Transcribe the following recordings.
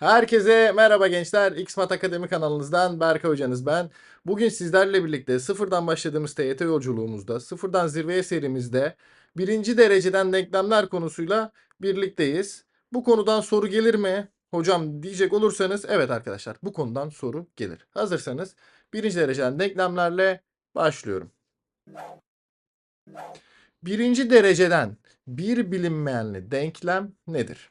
Herkese merhaba gençler. Xmat Akademi kanalınızdan Berkay hocanız ben. Bugün sizlerle birlikte sıfırdan başladığımız TYT yolculuğumuzda, sıfırdan zirveye serimizde birinci dereceden denklemler konusuyla birlikteyiz. Bu konudan soru gelir mi? Hocam diyecek olursanız evet arkadaşlar bu konudan soru gelir. Hazırsanız birinci dereceden denklemlerle başlıyorum. Birinci dereceden bir bilinmeyenli denklem nedir?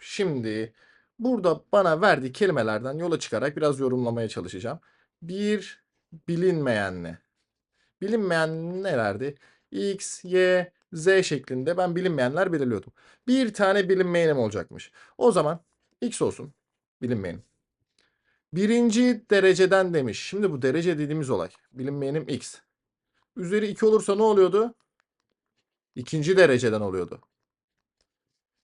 Şimdi burada bana verdiği kelimelerden yola çıkarak biraz yorumlamaya çalışacağım. Bir bilinmeyenli. Bilinmeyen nelerdi? X, Y, Z şeklinde ben bilinmeyenler belirliyordum. Bir tane bilinmeyenim olacakmış. O zaman X olsun. Bilinmeyenim. Birinci dereceden demiş. Şimdi bu derece dediğimiz olay. Bilinmeyenim X. Üzeri 2 olursa ne oluyordu? İkinci dereceden oluyordu.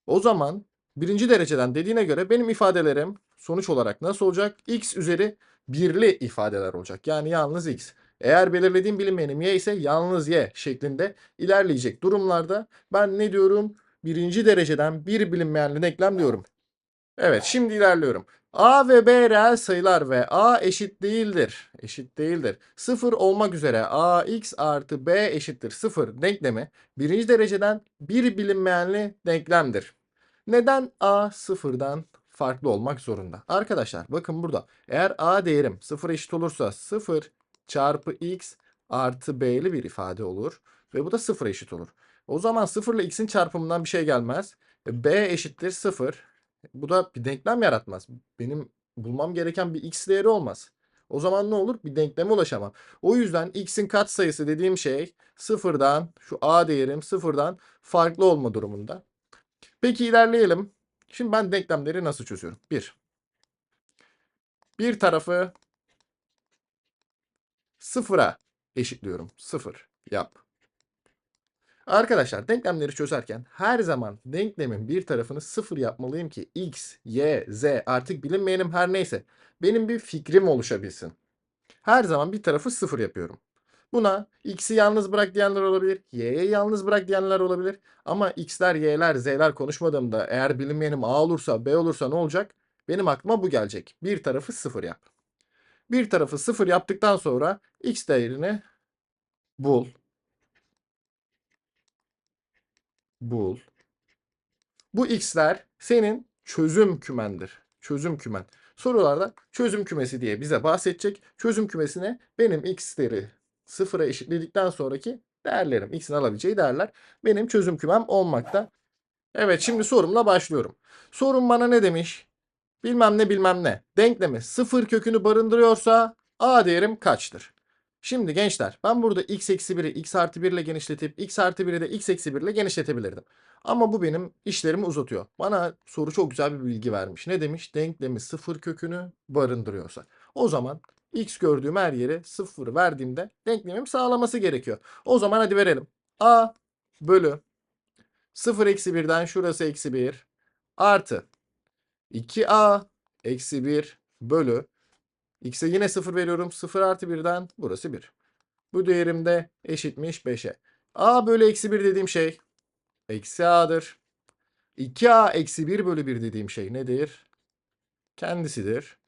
O zaman birinci dereceden dediğine göre benim ifadelerim sonuç olarak nasıl olacak? X üzeri birli ifadeler olacak. Yani yalnız X. Eğer belirlediğim bilinmeyenim Y ise yalnız Y şeklinde ilerleyecek durumlarda ben ne diyorum? Birinci dereceden bir bilinmeyenli denklem diyorum. Evet şimdi ilerliyorum. A ve B reel sayılar ve A eşit değildir. Eşit değildir. Sıfır olmak üzere AX artı B eşittir sıfır denklemi birinci dereceden bir bilinmeyenli denklemdir. Neden A sıfırdan farklı olmak zorunda? Arkadaşlar bakın burada eğer A değerim sıfır eşit olursa 0 çarpı x artı b'li bir ifade olur. Ve bu da sıfır eşit olur. O zaman 0 ile x'in çarpımından bir şey gelmez. E, b eşittir 0. Bu da bir denklem yaratmaz. Benim bulmam gereken bir x değeri olmaz. O zaman ne olur? Bir denkleme ulaşamam. O yüzden x'in katsayısı dediğim şey sıfırdan, şu a değerim sıfırdan farklı olma durumunda. Peki ilerleyelim. Şimdi ben denklemleri nasıl çözüyorum? Bir. Bir tarafı sıfıra eşitliyorum. Sıfır yap. Arkadaşlar denklemleri çözerken her zaman denklemin bir tarafını sıfır yapmalıyım ki x, y, z artık bilinmeyenim her neyse benim bir fikrim oluşabilsin. Her zaman bir tarafı sıfır yapıyorum. Buna x'i yalnız bırak diyenler olabilir, y'yi yalnız bırak diyenler olabilir. Ama x'ler, y'ler, z'ler konuşmadığımda eğer bilinmeyenim a olursa, b olursa ne olacak? Benim aklıma bu gelecek. Bir tarafı sıfır yap. Bir tarafı sıfır yaptıktan sonra x değerini bul. Bul. Bu x'ler senin çözüm kümendir. Çözüm kümen. Sorularda çözüm kümesi diye bize bahsedecek. Çözüm kümesine benim x'leri sıfıra eşitledikten sonraki değerlerim, x'in alabileceği değerler benim çözüm kümem olmakta. Evet şimdi sorumla başlıyorum. Sorum bana ne demiş? Bilmem ne bilmem ne. Denklemi sıfır kökünü barındırıyorsa a değerim kaçtır? Şimdi gençler ben burada x eksi 1'i x artı 1 ile genişletip x artı 1'i de x eksi 1 ile genişletebilirdim. Ama bu benim işlerimi uzatıyor. Bana soru çok güzel bir bilgi vermiş. Ne demiş? Denklemi sıfır kökünü barındırıyorsa. O zaman x gördüğüm her yere sıfır verdiğimde denklemim sağlaması gerekiyor. O zaman hadi verelim. a bölü 0 eksi 1'den şurası eksi 1 artı 2a eksi 1 bölü x'e yine 0 veriyorum. 0 artı 1'den burası 1. Bu değerim de eşitmiş 5'e. a bölü eksi 1 dediğim şey eksi a'dır. 2a eksi 1 bölü 1 dediğim şey nedir? Kendisidir.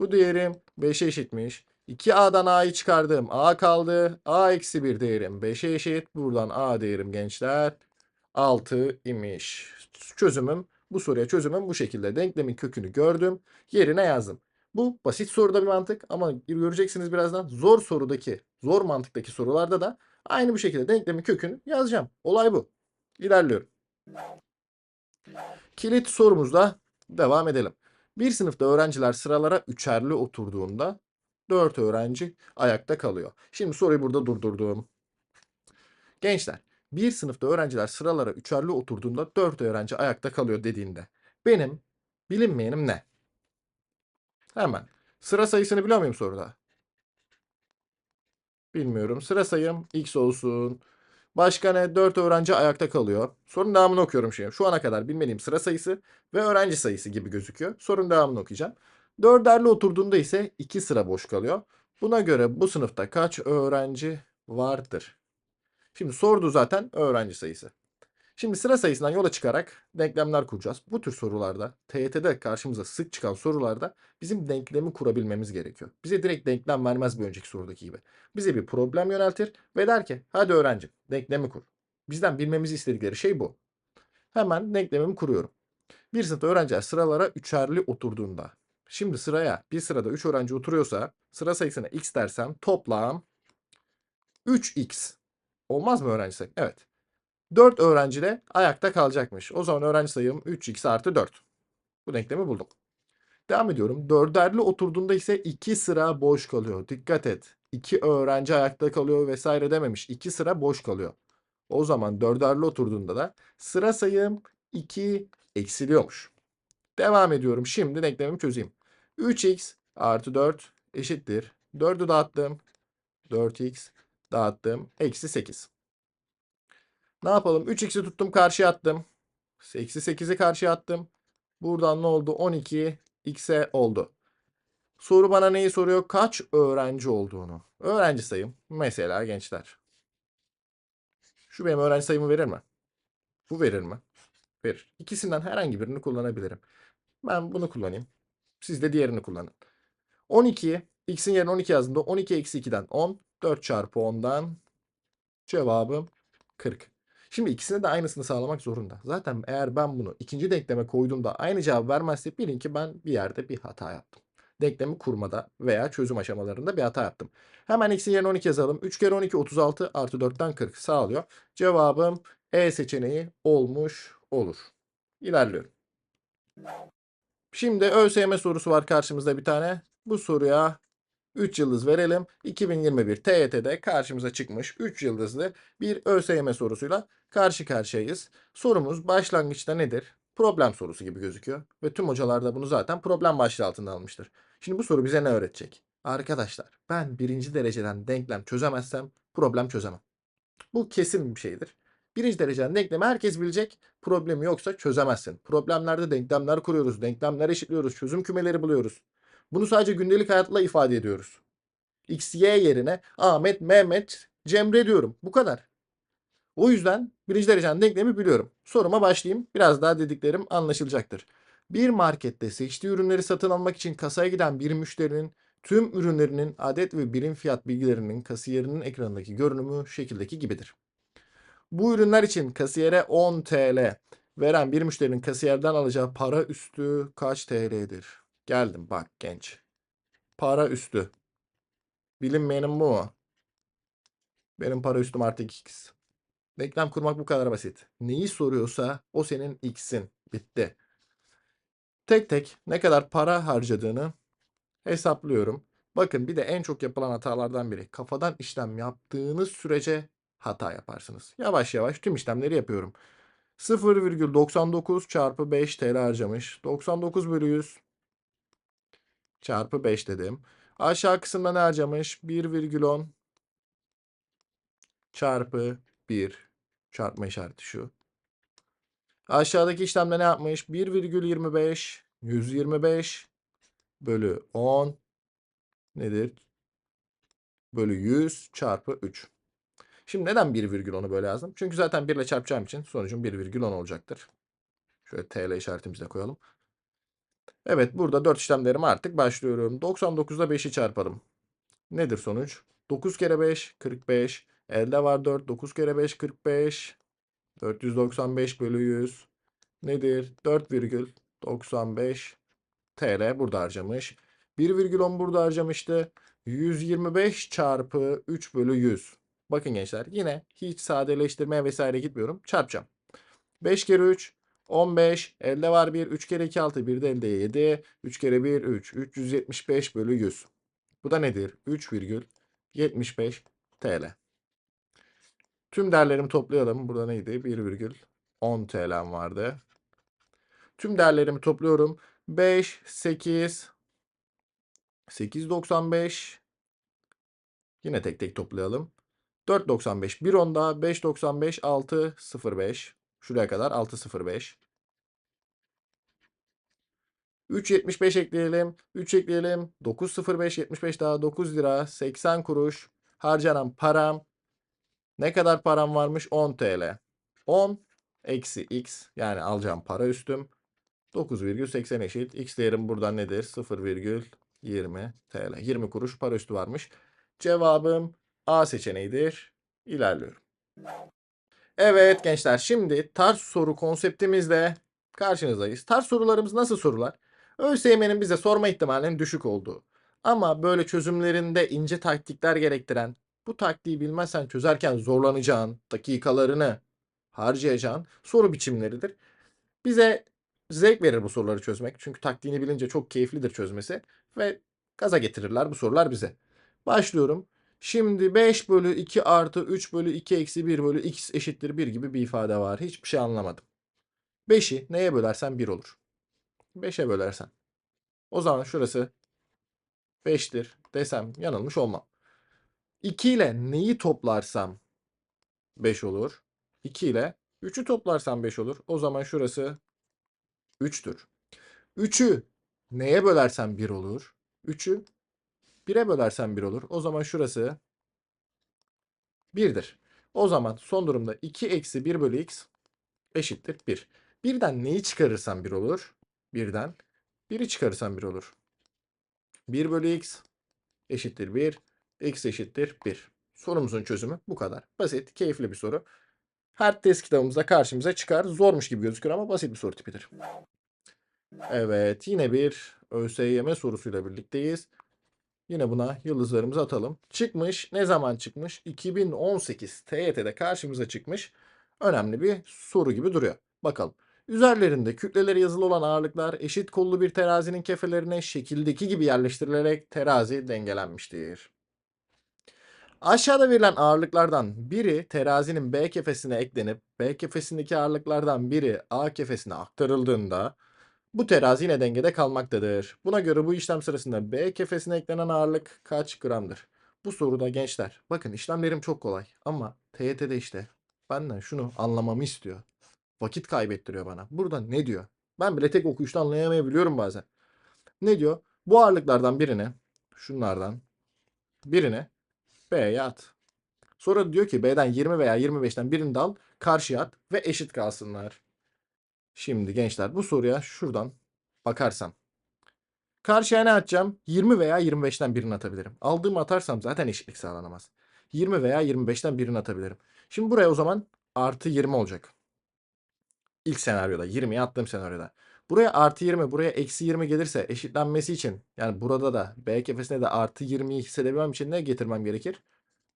Bu değerim 5'e eşitmiş. 2a'dan a'yı çıkardım. a kaldı. a eksi 1 değerim 5'e eşit. Buradan a değerim gençler 6 imiş. Çözümüm bu soruya çözümüm bu şekilde. Denklemin kökünü gördüm. Yerine yazdım. Bu basit soruda bir mantık ama göreceksiniz birazdan zor sorudaki, zor mantıktaki sorularda da aynı bu şekilde denklemin kökünü yazacağım. Olay bu. İlerliyorum. Kilit sorumuzla devam edelim. Bir sınıfta öğrenciler sıralara üçerli oturduğunda 4 öğrenci ayakta kalıyor. Şimdi soruyu burada durdurdum. Gençler, bir sınıfta öğrenciler sıralara üçerli oturduğunda 4 öğrenci ayakta kalıyor dediğinde benim bilinmeyenim ne? Hemen. Sıra sayısını biliyor muyum soruda? Bilmiyorum. Sıra sayım x olsun. Başka ne? 4 öğrenci ayakta kalıyor. Sorun devamını okuyorum şimdi. Şu ana kadar bilmediğim sıra sayısı ve öğrenci sayısı gibi gözüküyor. Sorun devamını okuyacağım. Dörderli oturduğunda ise 2 sıra boş kalıyor. Buna göre bu sınıfta kaç öğrenci vardır? Şimdi sordu zaten öğrenci sayısı. Şimdi sıra sayısından yola çıkarak denklemler kuracağız. Bu tür sorularda, TYT'de karşımıza sık çıkan sorularda bizim denklemi kurabilmemiz gerekiyor. Bize direkt denklem vermez bir önceki sorudaki gibi. Bize bir problem yöneltir ve der ki hadi öğrenci denklemi kur. Bizden bilmemizi istedikleri şey bu. Hemen denklemimi kuruyorum. Bir sınıfta öğrenciler sıralara üçerli oturduğunda. Şimdi sıraya bir sırada 3 öğrenci oturuyorsa sıra sayısına x dersem toplam 3x. Olmaz mı öğrenci sayım? Evet. 4 öğrenci ayakta kalacakmış. O zaman öğrenci sayım 3x artı 4. Bu denklemi buldum. Devam ediyorum. Dörderli oturduğunda ise 2 sıra boş kalıyor. Dikkat et. 2 öğrenci ayakta kalıyor vesaire dememiş. 2 sıra boş kalıyor. O zaman dörderli oturduğunda da sıra sayım 2 eksiliyormuş. Devam ediyorum. Şimdi denklemimi çözeyim. 3x artı 4 eşittir. 4'ü dağıttım. 4x dağıttım. Eksi 8. Ne yapalım? 3x'i tuttum karşıya attım. Eksi 8'i karşıya attım. Buradan ne oldu? 12 x'e oldu. Soru bana neyi soruyor? Kaç öğrenci olduğunu. Öğrenci sayım. Mesela gençler. Şu benim öğrenci sayımı verir mi? Bu verir mi? Verir. İkisinden herhangi birini kullanabilirim. Ben bunu kullanayım. Siz de diğerini kullanın. 12'yi x'in yerine 12 yazdığımda 12 eksi 2'den 10. 4 çarpı 10'dan cevabım 40. Şimdi ikisine de aynısını sağlamak zorunda. Zaten eğer ben bunu ikinci denkleme koyduğumda aynı cevap vermezse bilin ki ben bir yerde bir hata yaptım. Denklemi kurmada veya çözüm aşamalarında bir hata yaptım. Hemen x'in yerine 12 yazalım. 3 kere 12 36 artı 4'ten 40 sağlıyor. Cevabım E seçeneği olmuş olur. İlerliyorum. Şimdi ÖSYM sorusu var karşımızda bir tane. Bu soruya 3 yıldız verelim. 2021 TYT'de karşımıza çıkmış 3 yıldızlı bir ÖSYM sorusuyla karşı karşıyayız. Sorumuz başlangıçta nedir? Problem sorusu gibi gözüküyor. Ve tüm hocalar da bunu zaten problem başlığı altında almıştır. Şimdi bu soru bize ne öğretecek? Arkadaşlar ben birinci dereceden denklem çözemezsem problem çözemem. Bu kesin bir şeydir. Birinci dereceden denklemi herkes bilecek. Problemi yoksa çözemezsin. Problemlerde denklemler kuruyoruz, denklemler eşitliyoruz, çözüm kümeleri buluyoruz. Bunu sadece gündelik hayatla ifade ediyoruz. X, Y yerine Ahmet, Mehmet, Cemre diyorum. Bu kadar. O yüzden birinci dereceden denklemi biliyorum. Soruma başlayayım. Biraz daha dediklerim anlaşılacaktır. Bir markette seçtiği ürünleri satın almak için kasaya giden bir müşterinin tüm ürünlerinin adet ve birim fiyat bilgilerinin kasiyerinin ekranındaki görünümü şekildeki gibidir. Bu ürünler için kasiyere 10 TL veren bir müşterinin kasiyerden alacağı para üstü kaç TL'dir? Geldim bak genç. Para üstü. Bilinmeyenim bu mu? Benim para üstüm artı x. Denklem kurmak bu kadar basit. Neyi soruyorsa o senin x'in. Bitti. Tek tek ne kadar para harcadığını hesaplıyorum. Bakın bir de en çok yapılan hatalardan biri. Kafadan işlem yaptığınız sürece hata yaparsınız. Yavaş yavaş tüm işlemleri yapıyorum. 0,99 çarpı 5 TL harcamış. 99 bölü 100 çarpı 5 dedim. Aşağı kısımda ne harcamış? 1,10 çarpı 1 çarpma işareti şu. Aşağıdaki işlemde ne yapmış? 1,25 125 bölü 10 nedir? Bölü 100 çarpı 3. Şimdi neden 1,10'u böyle yazdım? Çünkü zaten 1 ile çarpacağım için sonucum 1,10 olacaktır. Şöyle TL işaretimizi de koyalım. Evet burada 4 işlemlerim artık başlıyorum. 99'da 5'i çarpalım. Nedir sonuç? 9 kere 5 45. Elde var 4. 9 kere 5 45. 495 bölü 100. Nedir? 4,95 TL burada harcamış. 1,10 burada harcamıştı. 125 çarpı 3 bölü 100. Bakın gençler yine hiç sadeleştirmeye vesaire gitmiyorum. Çarpacağım. 5 kere 3 15. Elde var 1. 3 kere 2 6. 1 de elde 7. 3 kere 1 3. 375 bölü 100. Bu da nedir? 3,75 TL. Tüm değerlerimi toplayalım. Burada neydi? 1,10 TL'm vardı. Tüm değerlerimi topluyorum. 5, 8, 8.95. Yine tek tek toplayalım. 4.95. 1 onda 5.95 6.05. Şuraya kadar 6.05. 3.75 ekleyelim. 3 ekleyelim. 9.05 75 daha 9 lira 80 kuruş. Harcanan param. Ne kadar param varmış? 10 TL. 10 eksi x yani alacağım para üstüm 9,80 eşit. X değerim buradan nedir? 0,20 TL. 20 kuruş para üstü varmış. Cevabım A seçeneğidir. İlerliyorum. Evet gençler şimdi tarz soru konseptimizle karşınızdayız. Tarz sorularımız nasıl sorular? ÖSYM'nin bize sorma ihtimalinin düşük olduğu ama böyle çözümlerinde ince taktikler gerektiren, bu taktiği bilmezsen çözerken zorlanacağın, dakikalarını harcayacağın soru biçimleridir. Bize zevk verir bu soruları çözmek. Çünkü taktiğini bilince çok keyiflidir çözmesi ve gaza getirirler bu sorular bize. Başlıyorum. Şimdi 5 bölü 2 artı 3 bölü 2 eksi 1 bölü x eşittir 1 gibi bir ifade var. Hiçbir şey anlamadım. 5'i neye bölersen 1 olur. 5'e bölersen. O zaman şurası 5'tir desem yanılmış olmam. 2 ile neyi toplarsam 5 olur. 2 ile 3'ü toplarsam 5 olur. O zaman şurası 3'tür. 3'ü neye bölersem 1 olur. 3'ü 1'e bölersem 1 olur. O zaman şurası 1'dir. O zaman son durumda 2 eksi 1 bölü x eşittir 1. Birden neyi çıkarırsam 1 olur? Birden 1'i çıkarırsam 1 olur. 1 bölü x eşittir 1. x eşittir 1. Sorumuzun çözümü bu kadar. Basit, keyifli bir soru. Her test kitabımızda karşımıza çıkar. Zormuş gibi gözükür ama basit bir soru tipidir. Evet, yine bir ÖSYM sorusuyla birlikteyiz. Yine buna yıldızlarımızı atalım. Çıkmış. Ne zaman çıkmış? 2018 TYT'de karşımıza çıkmış. Önemli bir soru gibi duruyor. Bakalım. Üzerlerinde kütleleri yazılı olan ağırlıklar eşit kollu bir terazinin kefelerine şekildeki gibi yerleştirilerek terazi dengelenmiştir. Aşağıda verilen ağırlıklardan biri terazinin B kefesine eklenip B kefesindeki ağırlıklardan biri A kefesine aktarıldığında bu terazi yine dengede kalmaktadır. Buna göre bu işlem sırasında B kefesine eklenen ağırlık kaç gramdır? Bu soruda gençler bakın işlemlerim çok kolay ama TYT'de işte benden şunu anlamamı istiyor. Vakit kaybettiriyor bana. Burada ne diyor? Ben bile tek okuyuşta anlayamayabiliyorum bazen. Ne diyor? Bu ağırlıklardan birine şunlardan birine B'ye at. Sonra diyor ki B'den 20 veya 25'ten birini de al karşıya at ve eşit kalsınlar. Şimdi gençler bu soruya şuradan bakarsam. Karşıya ne atacağım? 20 veya 25'ten birini atabilirim. Aldığımı atarsam zaten eşitlik sağlanamaz. 20 veya 25'ten birini atabilirim. Şimdi buraya o zaman artı 20 olacak. İlk senaryoda 20'ye attığım senaryoda. Buraya artı 20 buraya eksi 20 gelirse eşitlenmesi için yani burada da B kefesine de artı 20'yi hissedebilmem için ne getirmem gerekir?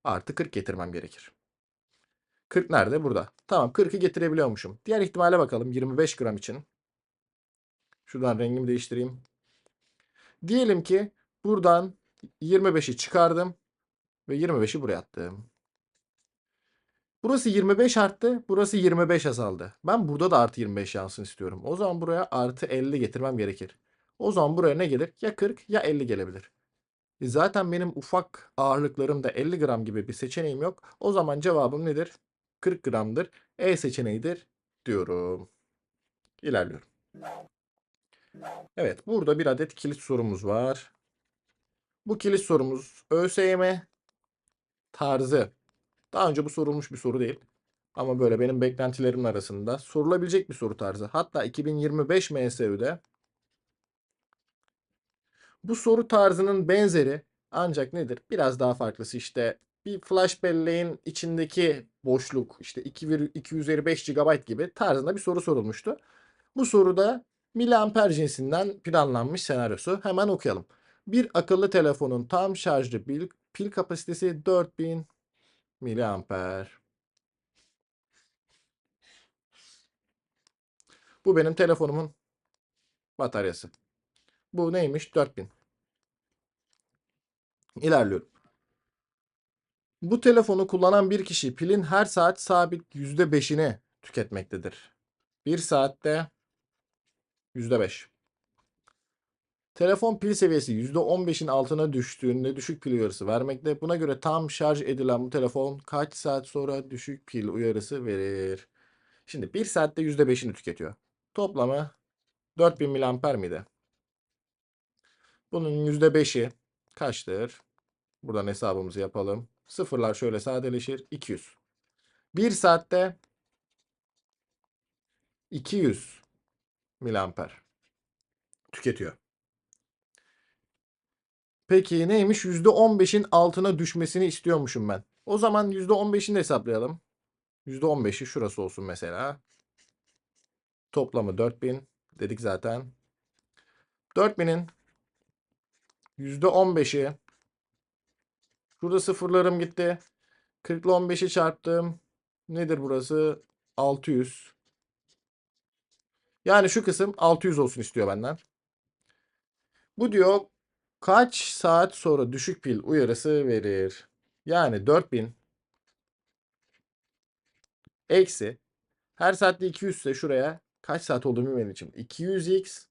Artı 40 getirmem gerekir. 40 nerede? Burada. Tamam 40'ı getirebiliyormuşum. Diğer ihtimale bakalım 25 gram için. Şuradan rengimi değiştireyim. Diyelim ki buradan 25'i çıkardım ve 25'i buraya attım. Burası 25 arttı, burası 25 azaldı. Ben burada da artı 25 yansın istiyorum. O zaman buraya artı 50 getirmem gerekir. O zaman buraya ne gelir? Ya 40 ya 50 gelebilir. E zaten benim ufak ağırlıklarımda 50 gram gibi bir seçeneğim yok. O zaman cevabım nedir? 40 gramdır. E seçeneğidir diyorum. İlerliyorum. Evet, burada bir adet kilit sorumuz var. Bu kilit sorumuz ÖSYM tarzı. Daha önce bu sorulmuş bir soru değil. Ama böyle benim beklentilerimin arasında sorulabilecek bir soru tarzı. Hatta 2025 MSÜ'de bu soru tarzının benzeri ancak nedir? Biraz daha farklısı işte bir flash belleğin içindeki boşluk işte 2, 2 üzeri 5 GB gibi tarzında bir soru sorulmuştu. Bu soruda miliamper cinsinden planlanmış senaryosu. Hemen okuyalım. Bir akıllı telefonun tam şarjlı pil, pil kapasitesi 4000 miliamper. Bu benim telefonumun bataryası. Bu neymiş? 4000. İlerliyorum. Bu telefonu kullanan bir kişi pilin her saat sabit %5'ini tüketmektedir. Bir saatte %5. Telefon pil seviyesi %15'in altına düştüğünde düşük pil uyarısı vermekte. Buna göre tam şarj edilen bu telefon kaç saat sonra düşük pil uyarısı verir? Şimdi bir saatte %5'ini tüketiyor. Toplamı 4000 miliamper miydi? Bunun %5'i kaçtır? Buradan hesabımızı yapalım. Sıfırlar şöyle sadeleşir. 200. Bir saatte 200 miliamper tüketiyor. Peki neymiş? %15'in altına düşmesini istiyormuşum ben. O zaman %15'ini de hesaplayalım. %15'i şurası olsun mesela. Toplamı 4000 dedik zaten. 4000'in %15'i Şurada sıfırlarım gitti. 40 ile 15'i çarptım. Nedir burası? 600. Yani şu kısım 600 olsun istiyor benden. Bu diyor kaç saat sonra düşük pil uyarısı verir? Yani 4000 eksi her saatte 200 ise şuraya kaç saat olduğunu bilmediğim için 200x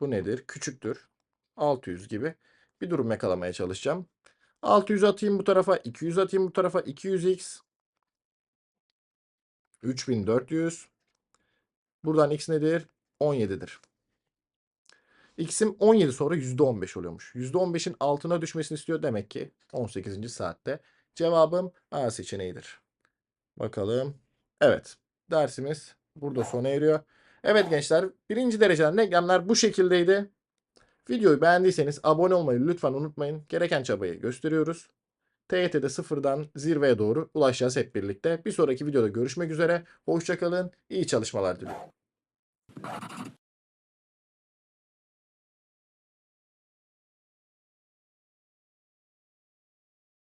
bu nedir? Küçüktür. 600 gibi bir durum yakalamaya çalışacağım. 600 atayım bu tarafa, 200 atayım bu tarafa, 200x 3400 Buradan x nedir? 17'dir. X'im 17 sonra %15 oluyormuş. %15'in altına düşmesini istiyor demek ki 18. saatte. Cevabım A seçeneğidir. Bakalım. Evet. Dersimiz burada sona eriyor. Evet gençler. Birinci dereceden denklemler bu şekildeydi. Videoyu beğendiyseniz abone olmayı lütfen unutmayın. Gereken çabayı gösteriyoruz. TYT'de sıfırdan zirveye doğru ulaşacağız hep birlikte. Bir sonraki videoda görüşmek üzere. Hoşçakalın. İyi çalışmalar diliyorum.